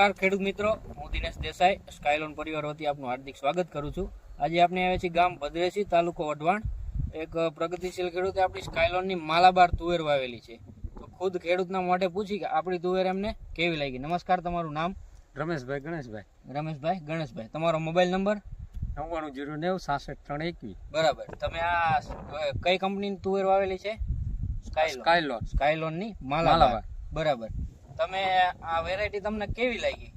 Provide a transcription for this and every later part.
નમસ્કાર ખેડૂત મિત્રો હું દિનેશ દેસાઈ સ્કાયલોન પરિવાર વતી આપનું હાર્દિક સ્વાગત કરું છું. આજે આપણે આવ્યા છીએ ગામ ભદ્રેસી તાલુકો વઢવાણ. એક પ્રગતિશીલ ખેડૂતે આપણી સ્કાયલોનની માલાબાર તુવેર વાવેલી છે. તો ખુદ ખેડૂતના મોઢે પૂછી કે આપણી તુવેર એમને કેવી લાગી? નમસ્કાર તમારું નામ? રમેશભાઈ ગણેશભાઈ. રમેશભાઈ ગણેશભાઈ. તમારો મોબાઈલ નંબર? નવ્વાણું જીરો નેવું સાસઠ ત્રણ એકવીસ બરાબર. તમે આ કઈ કંપનીની તુવેર વાવેલી છે? સ્કાયલોન સ્કાયલોન સ્કાયલોનની માલાબાર. બરાબર. તમે આ વેરાયટી તમને કેવી લાગી?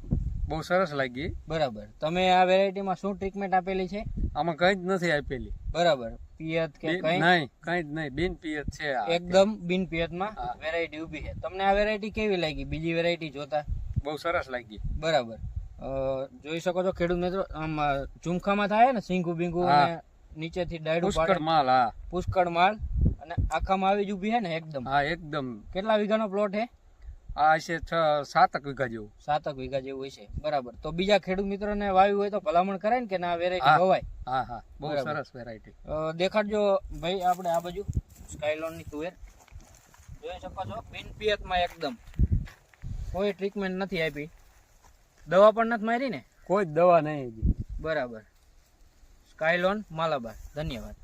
બહુ સરસ લાગી. બરાબર. તમે આ વેરાયટીમાં શું ટ્રીટમેન્ટ આપેલી છે? આમાં કંઈ જ નથી આપેલી. બરાબર. પિયત કે કંઈ? નહીં કંઈ જ નહીં. બિન પિયત છે આ. એકદમ બિન પિયતમાં વેરાયટી ઊભી છે. તમને આ વેરાયટી કેવી લાગી? બીજી વેરાયટી જોતા? બહુ સરસ લાગી. બરાબર. જોઈ શકો છો ખેડૂત મિત્રો આમ ઝુમખામાં થાય ને સિંગુ બિંગુ અને નીચેથી ડાયડું પુષ્કળ માલ હા. પુષ્કળ માલ. અને આખામાં આવી જ ઊભી છે ને એકદમ. હા એકદમ. કેટલા વીઘાનો પ્લોટ છે? આ છે સાતક વીઘા જેવું. સાતક વીઘા જેવું હોય છે. બરાબર. તો બીજા ખેડૂત મિત્રોને વાવ્યું હોય તો ભલામણ કરાય ને કે ના વેરાયટી. વવાય હા હા. બહુ સરસ વેરાયટી દેખાડજો ભાઈ આપણે આ બાજુ. સ્કાયલોનની તુવેર. જોઈ શકો છો? બિન પિયતમાં એકદમ. કોઈ ટ્રીટમેન્ટ નથી આપી. દવા પણ નથી મારી ને? કોઈ દવા નહીં. બરાબર. સ્કાયલોન માલાબાર. ધન્યવાદ.